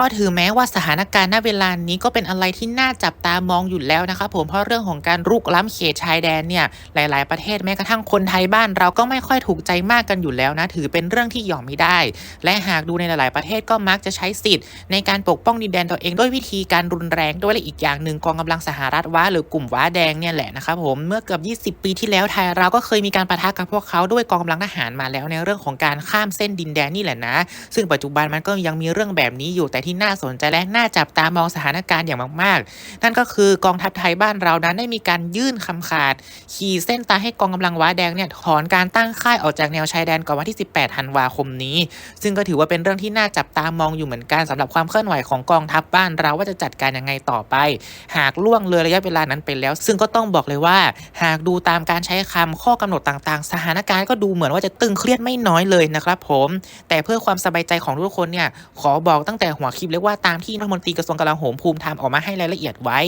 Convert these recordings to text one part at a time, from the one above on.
ก็ถือแม้ว่าสถานการณ์ณเวลานี้ก็เป็นอะไรที่น่าจับตามองอยู่แล้วนะครับผมเพราะเรื่องของการรุกล้ำเขตชายแดนเนี่ยหลาย ๆ ประเทศแม้กระทั่งคนไทยบ้านเราก็ไม่ค่อยถูกใจมากกันอยู่แล้วนะถือเป็นเรื่องที่ยอมไม่ได้ และหากดูในหลาย ๆ ประเทศก็มักจะใช้สิทธิ์ ในการปกป้องดินแดนตัวเองด้วยวิธีการรุนแรงด้วยและอีกอย่างหนึ่งกองกำลังสหรัฐว้าหรือกลุ่มว้าแดงเนี่ยแหละนะครับผมเมื่อเกือบ 20 ปีที่แล้วไทยเราก็เคยมีการปะทะกับพวกเขาด้วยกองกำลังทหารมาแล้วในเรื่องของการข้ามเส้นดินแดนนี่แหละนะ ซึ่งปัจจุบันมันก็ยังมีเรื่องแบบนี้อยู่แต่ที่น่าสนใจและน่าจับตามองสถานการณ์อย่างมากๆ นั่นก็คือกองทัพไทยบ้านเรานั้นได้มีการยื่นคำขาด ขีดเส้นตายให้กองกำลังว้าแดงเนี่ยถอนการตั้งค่ายออกจากแนวชายแดนก่อนวันที่ 18 ธันวาคมนี้ ซึ่งก็ถือว่าเป็นเรื่องที่น่าจับตามองอยู่เหมือนกันสำหรับความเคลื่อนไหวของกองทัพบ้านเราว่าจะจัดการยังไงต่อไป หากล่วงเลยระยะเวลานั้นไปแล้ว ซึ่งก็ต้องบอกเลยว่า หากดูตามการใช้คำข้อกำหนดต่างๆ สถานการณ์ก็ดูเหมือนว่าจะตึงเครียดไม่น้อยเลยนะครับผม แต่เพื่อความสบายใจของทุกคนเนี่ยขอบอกตั้งแต่หัวคลิปเลยว่าตามที่รัฐมนตรีกระทรวงกลาโหมภูมิธรรมออกมาให้รายละเอียดไว้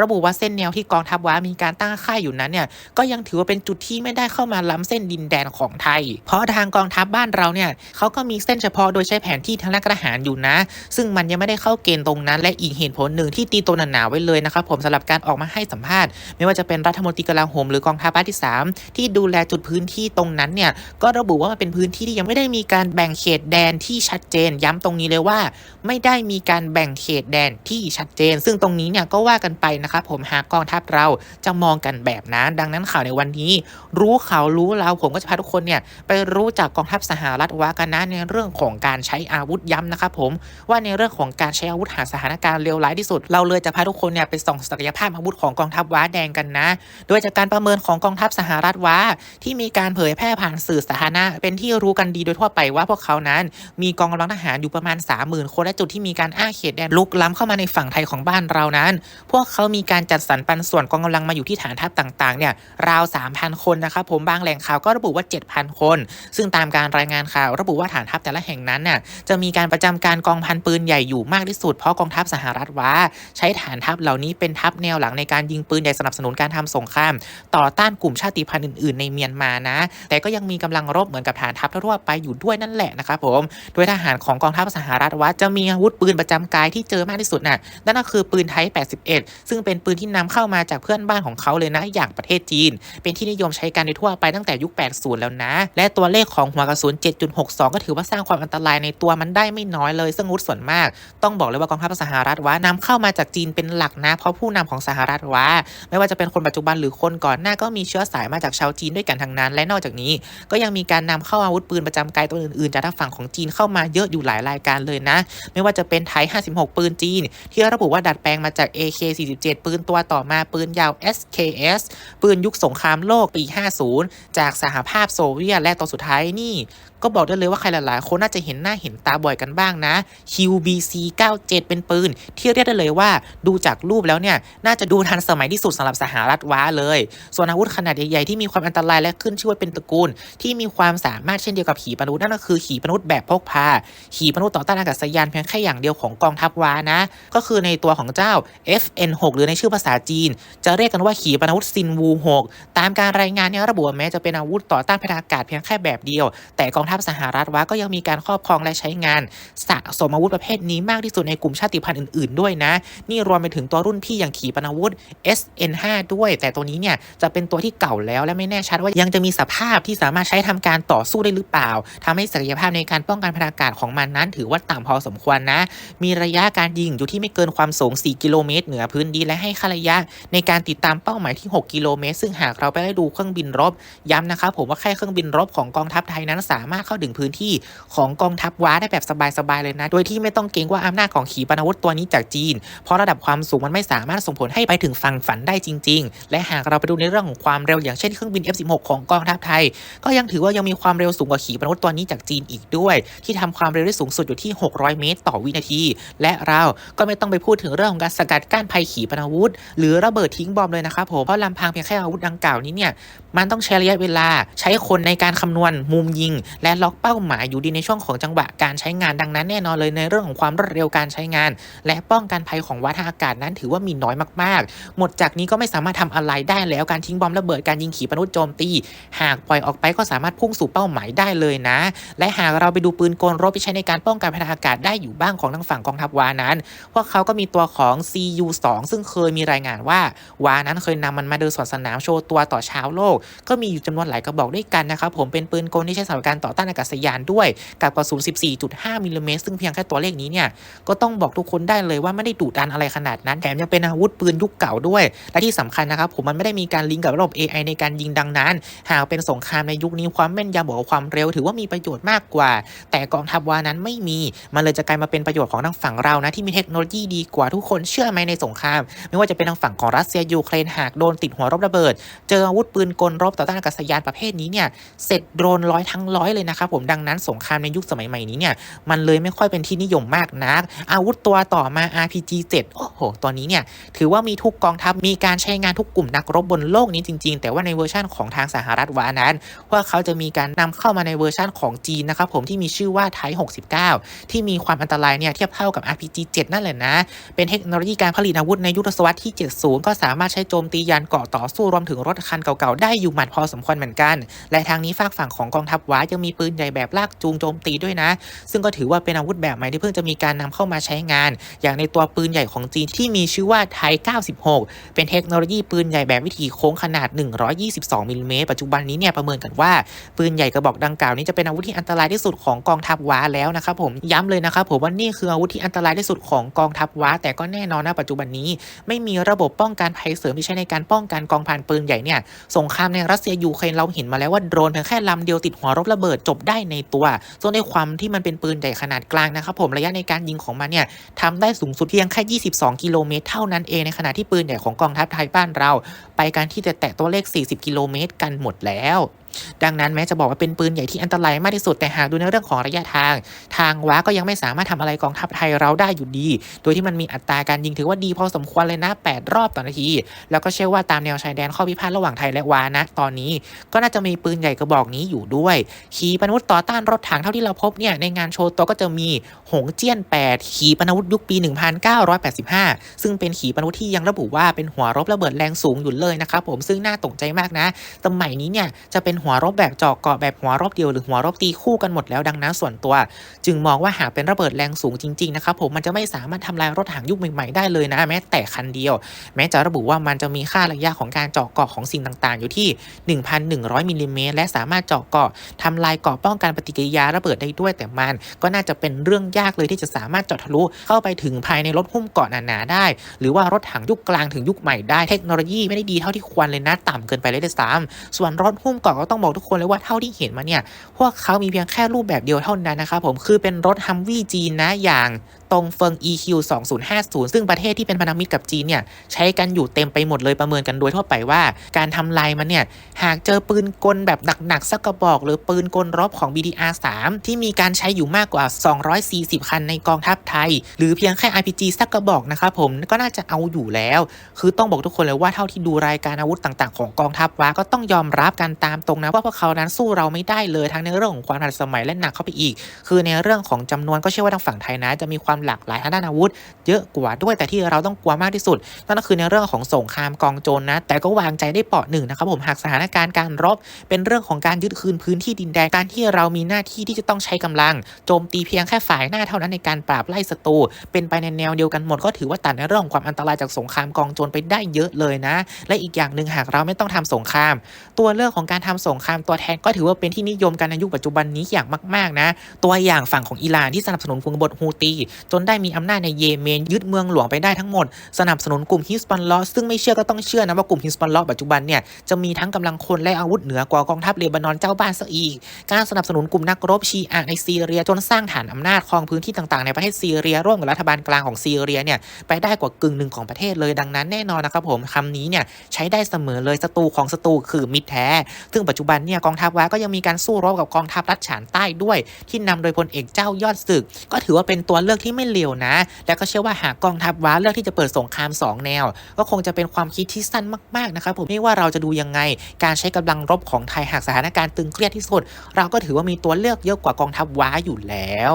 ระบุว่าเส้นแนวที่กองทัพว้ามีการตั้งค่ายอยู่นั้นเนี่ยก็ยังถือว่าเป็นจุดที่ไม่ได้เข้ามาล้ำเส้นดินแดนของไทย เพราะทางกองทัพบ้านเราเนี่ยเขาก็มีเส้นเฉพาะโดยใช้แผนที่ทางด้านทหารอยู่นะ ซึ่งมันยังไม่ได้เข้าเกณฑ์ตรงนั้น และอีกเหตุผลหนึ่งที่ตีตัวหนาๆไว้เลยนะครับผมสำหรับการออกมาให้สัมภาษณ์ ไม่ว่าจะเป็นรัฐมนตรีกลาโหมหรือกองทัพภาคที่ 3 ที่ดูแลจุดพื้นที่ตรงนั้นเนี่ยก็ระบุว่ามันเป็นพื้นที่ที่ยังไม่ได้มีการแบ่งเขตแดนที่ชัดเจนย้ำตรงนี้เลยว่า ไม่ได้ไมีการแบ่งเขตแดนที่ชัดเจน ซึ่งตรงนี้เนี่ยก็ว่ากันไปนะครับผมหากกองทัพเราจะมองกันแบบนั้น ดังนั้นข่าวในวันนี้ รู้ข่าวรู้เราผมก็จะพาทุกคนเนี่ยไปรู้จากกองทัพสหรัฐว่ากันนะในเรื่องของการใช้อาวุธย้ำนะครับผมว่าในเรื่องของการใช้อาวุธหาสถานการณ์เลวร้ายที่สุด เราเลยจะพาทุกคนเนี่ยไปส่องศักยภาพอาวุธของกองทัพว้าแดงกันนะ โดยจากการประเมินของกองทัพสหรัฐว่าที่มีการเผยแพร่ผ่านสื่อสาธารณะเป็นที่รู้กันดีโดยทั่วไปว่าพวกเขานั้น มีกองกำลังทหารอยู่ประมาณ 30,000 คนและจุดที่มีการอ้าเขตแดนลุกล้ำเข้ามาในฝั่งไทยของบ้านเรานั้น พวกเขามีการจัดสรรปันส่วนกองกำลังมาอยู่ที่ฐานทัพต่างๆเนี่ยราว 3,000 คนนะครับผมบางแหล่งข่าวก็ระบุว่า 7,000 คน ซึ่งตามการรายงานข่าว ระบุว่าฐานทัพแต่ละแห่งนั้นน่ะจะมีการประจำการกองพันปืนใหญ่อยู่มากที่สุดเพราะกองทัพสหรัฐว่า ใช้ฐานทัพเหล่านี้เป็นทัพแนวหลังในการยิงปืนใหญ่สนับสนุนการทำสงคราม ต่อต้านกลุ่มชาติพันธุ์อื่นๆ ในเมียนมานะ แต่ก็ยังมีกำลังรบเหมือนกับฐานทัพทั่วไปอยู่ด้วยนั่นแหละนะครับผมโดยทหารของกองทัพสหรัฐว่าจะมีอาวุธปืนประจำกายที่เจอมากที่สุดน่ะนั่นก็คือปืนไทย81 ซึ่งเป็นปืนที่นำเข้ามาจากเพื่อนบ้านของเขาเลยนะ อย่างประเทศจีน เป็นที่นิยมใช้กันในทั่วไปตั้งแต่ยุค 80 แล้วนะ และตัวเลขของหัวกระสุน 7.62 ก็ถือว่าสร้างความอันตรายในตัวมันได้ไม่น้อยเลย ซึ่งอาวุธส่วนมาก ต้องบอกเลยว่ากองทัพสหรัฐว่านำเข้ามาจากจีนเป็นหลักนะ เพราะผู้นำของสหรัฐว่าไม่ว่าจะเป็นคนปัจจุบันหรือคนก่อนหน้าก็มีเชื้อสายมาจากชาวจีนด้วยกันทั้งนั้น และนอกจากนี้ ก็ยังมีการนำเข้าอาวุธปืนประจำกายตัวอื่นๆจากทางฝั่งของจีนเข้ามาเยอะอยู่หลายรายการเลยนะ ไม่ว่าจะเป็นไท56 ปืนจีน ที่ระบุว่าดัดแปลงมาจาก AK47 ปืนตัวต่อมาปืนยาว SKS ปืนยุคสงครามโลกปี 50 จากสหภาพโซเวียตและตัวสุดท้ายนี่ ก็บอกได้เลยว่าใครหลายๆ คนน่าจะเห็นหน้าเห็นตาบ่อยกันบ้างนะ QBC 97 เป็นปืน ที่เรียกได้เลยว่าดูจากรูปแล้วเนี่ย น่าจะดูทันสมัยที่สุดสำหรับสหรัฐว้าเลย ส่วนอาวุธขนาดใหญ่ๆที่มีความอันตรายและขึ้นชื่อว่าเป็นตระกูล ที่มีความสามารถเช่นเดียวกับขีปนาวุธนั่นก็คือขีปนาวุธแบบพกพา ขีปนาวุธต่อต้านอากาศยานเพียงแค่อย่างเดียวของกองทัพว้านะ ก็คือในตัวของเจ้า FN6 หรือในชื่อภาษาจีน จะเรียกกันว่าขีปนาวุธซินวู6ตามการรายงานเนี่ยระบุว่าแม้จะเป็นอาวุธต่อต้านพยากาศเพียงแค่แบบเดียว แต่กองทัพสหรัฐว้าก็ยังมีการครอบครองและใช้งานสะสมอาวุธประเภทนี้มากที่สุดในกลุ่มชาติพันธุ์อื่นๆ ด้วยนะ นี่รวมไปถึงตัวรุ่นพี่อย่างขีปนาวุธ SN5 ด้วย แต่ตัวนี้เนี่ยจะเป็นตัวที่เก่าแล้วและไม่แน่ชัดว่ายังจะมีสภาพที่สามารถใช้ทำการต่อสู้ได้หรือเปล่าทำให้ศักยภาพในการป้องกันพยากาศของมันนั้น ถือว่าต่ำพอสมควรนะ มีระยะการยิงอยู่ที่ไม่เกินความสูง 4 กิโลเมตรเหนือพื้นดินและให้ค่าระยะ ในการติดตามเป้าหมายที่ 6 กิโลเมตร ซึ่งหากเราไปได้ดูเครื่องบินรบ ย้ำนะครับผมว่าแค่เครื่องบินรบของกองทัพไทยนั้นสามารถเข้าถึงพื้นที่ของกองทัพว้าได้แบบสบายๆเลยนะ โดยที่ไม่ต้องเกรงว่าอำนาจของขีปนาวุธตัวนี้จากจีน เพราะระดับความสูงมันไม่สามารถส่งผลให้ไปถึงฝั่งฝันได้จริง ๆ และหากเราไปดูในเรื่องของความเร็วอย่างเช่นเครื่องบิน F16 ของกองทัพไทย ก็ยังถือว่ายังมีความเร็วสูงกว่าขีปนาวุธตัวนี้จากจีนอีกด้วย ที่ทำความเร็วได้สูงสุดอยู่ที่ 600 เมตร ต่อวินาที และเราก็ไม่ต้องไปพูดถึงเรื่องของการสกัดกั้นภัยขีปนาวุธ หรือระเบิดทิ้งบอมเลยนะครับผมเพราะลำพังเพียงแค่อาวุธดังกล่าวนี้เนี่ยมันต้องใช้ระยะเวลาใช้คนในการคำนวณมุมยิงและล็อกเป้าหมายอยู่ดีในช่วงของจังหวะการใช้งานดังนั้นแน่นอนเลยในเรื่องของความรวดเร็วการใช้งาน และป้องกันภัยของวัฏอากาศนั้นถือว่ามีน้อยมากๆ หมดจากนี้ก็ไม่สามารถทำอะไรได้แล้วการทิ้งบอมระเบิดการยิงขีปนาวุธโจมตี หากปล่อยออกไปก็สามารถพุ่งสู่เป้าหมายได้เลยนะ และหากเราไปดูปืนกลรบที่ใช้ในการป้องกันภัยอากาศได้อยู่บ้างของทางฝั่งกองทัพวานั้นพวกเขาก็มีตัวของ CU2 ซึ่งเคยมีรายงานว่าวานั้นเคยนำมันมาเดินสวนสนามโชว์ตัวต่อชาวโลก ก็มีอยู่จำนวนหลายกระบอกด้วยกันนะครับผมเป็นปืนกลที่ใช้สำหรับการต่อต้านอากาศยานด้วยกับกระสุน 14.5มิลลิเมตรซึ่งเพียงแค่ตัวเลขนี้เนี่ยก็ต้องบอกทุกคนได้เลยว่าไม่ได้ดุดันอะไรขนาดนั้นแถมยังเป็นอาวุธปืนยุคเก่าด้วย และที่สำคัญนะครับผมมันไม่ได้มีการลิงก์กับระบบ AI ในการยิงดังนั้น หากเป็นสงครามในยุคนี้ความแม่นยำบวกความเร็วถือว่ามีประโยชน์มากกว่า แต่กองทัพวานั้นไม่มี มันเลยจะกลายมาเป็นประโยชน์ของทางฝั่งเรานะที่มีเทคโนโลยีดีกว่าทุกคนเชื่อไหมในสงคราม ไม่ว่าจะเป็นทางฝั่งของรัสเซียยูเครนหากโดนติดหัวรบระเบิด เจออาวุธปืนกลรบต่อต้านอากาศยานประเภทนี้เนี่ยเสร็จโดนร้อยทั้งร้อยเลยนะครับผมดังนั้นสงครามในยุคสมัยใหม่นี้เนี่ยมันเลยไม่ค่อยเป็นที่นิยมมากนัก อาวุธตัวต่อมา RPG 7 โอ้โหตัวนี้เนี่ยถือว่ามีทุกกองทัพมีการใช้งานทุกกลุ่มนักรบบนโลกนี้จริง ๆ แต่ว่าในเวอร์ชั่นของทางสหรัฐวานั้น ว่าเขาจะมีการนำเข้ามาในเวอร์ชั่นของจีนนะครับผมที่มีชื่อว่าไท69 ที่มีความอันตรายเนี่ยเทียบเท่ากับ RPG 7 นั่นแหละนะ เป็นเทคโนโลยีการผลิตอาวุธในยุทธศวรรษที่ 70 ก็สามารถใช้โจมตียานเกราะต่อสู้รวมถึงรถคันเก่าๆได้อยู่หมัดพอสมควรเหมือนกัน และทางนี้ฝากฝั่งของกองทัพว้ายังมีปืนใหญ่แบบลากจูงโจมตีด้วยนะ ซึ่งก็ถือว่าเป็นอาวุธแบบใหม่ที่เพิ่งจะมีการนำเข้ามาใช้งาน อย่างในตัวปืนใหญ่ของจีนที่มีชื่อว่าไท96 เป็นเทคโนโลยีปืนใหญ่แบบวิถีโค้งขนาด 122มิลลิเมตรปัจจุบันนี้เนี่ยประเมินกันว่าปืนใหญ่กระบอกดังกล่าวนี้จะเป็นอาวุธที่อันตรายที่สุดของกองทัพว้าแล้วนะครับผมย้ำเลยนะครับผมว่านี่คืออาวุธที่อันตรายที่สุดของกองทัพว้า แต่ก็แน่นอนนะปัจจุบันนี้ ไม่มีระบบป้องกันภัยเสริมที่ใช้ในการป้องกันกองพันปืนใหญ่เนี่ยสงครามในรัสเซียยูเครนเราเห็นมาแล้วว่าโดรนเพียงแค่ลำเดียวติดหัวรบระเบิดจบได้ในตัวส่วนในความที่มันเป็นปืนใหญ่ขนาดกลางนะครับผมระยะในการยิงของมันเนี่ยทำได้สูงสุดเพียงแค่ 22 กิโลเมตรเท่านั้นเองในขณะที่ปืนใหญ่ของกองทัพไทยบ้านเรา ไปการที่จะแตะตัวเลข 40 กิโลเมตรกันหมดแล้ว ดังนั้นแม้จะบอกว่าเป็นปืนใหญ่ที่อันตรายมากที่สุดแต่หากดูในเรื่องของระยะทาง ทางว้าก็ยังไม่สามารถทำอะไรกองทัพไทยเราได้อยู่ดี โดยที่มันมีอัตราการยิงถือว่าดีพอสมควรเลยนะ 8 รอบต่อนาที แล้วก็เชื่อว่าตามแนวชายแดนข้อพิพาทระหว่างไทยและวานะตอนนี้ ก็น่าจะมีปืนใหญ่กระบอกนี้อยู่ด้วยขีปนาวุธต่อต้านรถถังเท่าที่เราพบเนี่ยในงานโชว์ตัวก็จะมีหงเจี้ยน 8 ขีปนาวุธยุคปี 1985 ซึ่งเป็นขีปนาวุธที่ยังระบุว่าเป็นหัวรบระเบิดแรงสูงอยู่เลยนะครับผมซึ่งน่าตกใจมากนะสมัยนี้เนี่ยจะเป็นหัวรบแบบเจาะเกาะแบบหัวรบเดียวหรือหัวรบตีคู่กันหมดแล้วดังนั้นส่วนตัว จึงมองว่าหากเป็นระเบิดแรงสูงจริงๆนะครับผมมันจะไม่สามารถทำลายรถถังยุคใหม่ๆได้เลยนะแม้แต่คันเดียว แม้จะระบุว่ามันจะมีค่าระยะของการเจาะเกาะของสิ่งต่างๆ อยู่ที่ 1,100มิลลิเมตรและสามารถเจาะเกาะทำลายเกาะป้องกันปฏิกิริยาระเบิดได้ด้วย แต่มันก็น่าจะเป็นเรื่องยากเลยที่จะสามารถเจาะทะลุเข้าไปถึงภายในรถหุ้มเกาะหนาๆได้ หรือว่ารถถังยุคกลางถึงยุคใหม่ได้เทคโนโลยีไม่ได้ดีเท่าที่ควรเลยนะ ต่ำเกินไปเลยด้วยซ้ำส่วนรถหุ้มเกาะก็ต้ององบอกทุกคนเลยว่าเท่าที่เห็นมาเนี่ยพวกเขามีเพียงแค่รูปแบบเดียวเท่านั้นนะครับผมคือเป็นรถฮัมวี่จีนนะอย่าง ตรงเฟิง EQ 2050 ซึ่งประเทศที่เป็นพันธมิตรกับจีนเนี่ยใช้กันอยู่เต็มไปหมดเลยประเมินกันโดยทั่วไปว่า การทำลายมันเนี่ยหากเจอปืนกลแบบหนักๆสักกระบอก หรือปืนกลรบของ BDR 3ที่มีการใช้อยู่มากกว่า 240 คันในกองทัพไทย หรือเพียงแค่ RPG สักกระบอกนะครับผมก็น่าจะเอาอยู่แล้ว คือต้องบอกทุกคนเลยว่าเท่าที่ดูรายการอาวุธต่างๆ ของกองทัพว้าก็ต้องยอมรับกันตามตรงนะว่าพวกเขานั้นสู้เราไม่ได้เลยทั้งในเรื่องของความทันสมัยและหนักเข้าไปอีก คือในเรื่องของจำนวนก็เชื่อว่าทางฝั่งไทยนะจะมีความหลากหลายทางด้านอาวุธ เยอะกว่าด้วยแต่ที่เราต้องกลัวมากที่สุด นั่นก็คือในเรื่องของสงครามกองโจรนะแต่ก็วางใจได้เปาะหนึ่งนะครับผมหากสถานการณ์การรบ เป็นเรื่องของการยึดคืนพื้นที่ดินแดนการที่เรามีหน้าที่ที่จะต้องใช้กำลัง โจมตีเพียงแค่ฝ่ายหน้าเท่านั้นในการปราบไล่ศัตรูเป็นไปในแนวเดียวกันหมดก็ถือว่าตัดในเรื่องของความอันตรายจากสงครามกองโจรไปได้เยอะเลยนะ และอีกอย่างหนึ่งหากเราไม่ต้องทำสงคราม ตัวเรื่องของการทำสงครามตัวแทนก็ถือว่าเป็นที่นิยมกันในยุคปัจจุบันนี้อย่างมากๆนะ ตัวอย่างฝั่งของอิหร่านที่สนับสนุนกลุ่มกบฏฮูตีจนได้มีอำนาจในเยเมน ยึดเมืองหลวงไปได้ทั้งหมด สนับสนุนกลุ่มฮิสบัลลอซึ่งไม่เชื่อก็ต้องเชื่อนะว่ากลุ่มฮิสบัลลอปัจจุบันเนี่ยจะมีทั้งกำลังคนและอาวุธเหนือกว่ากองทัพเลบานอนเจ้าบ้านซะอีก การสนับสนุนกลุ่มนักรบชีอะในซีเรียจนสร้างฐานอำนาจครองพื้นที่ต่างๆในประเทศซีเรียร่วมกับรัฐบาลกลางของซีเรียเนี่ยไปได้กว่ากึ่งหนึ่งของประเทศเลยดังนั้นแน่นอนนะครับผมคำนี้เนี่ยใช้ได้เสมอเลยศัตรูของศัตรูคือมิตรแท้ ซึ่งปัจจุบันเนี่ยกองทัพว้าก็ยังมีการสู้รบกับกองทัพรัฐฉานใต้ด้วย ที่นำโดยพลเอกเจ้ายอดศึก ก็ถือว่าเป็นตัวเลือกที่ไม่เลวนะ และก็เชื่อว่าหากกองทัพว้าเลือกที่จะเปิดสงครามสองแนว ก็คงจะเป็นความคิดที่สั้นมากๆนะครับผมไม่ว่าเราจะดูยังไง การใช้กำลังรบของไทยหากสถานการณ์ตึงเครียดที่สุด เราก็ถือว่ามีตัวเลือกเยอะกว่ากองทัพว้าอยู่แล้ว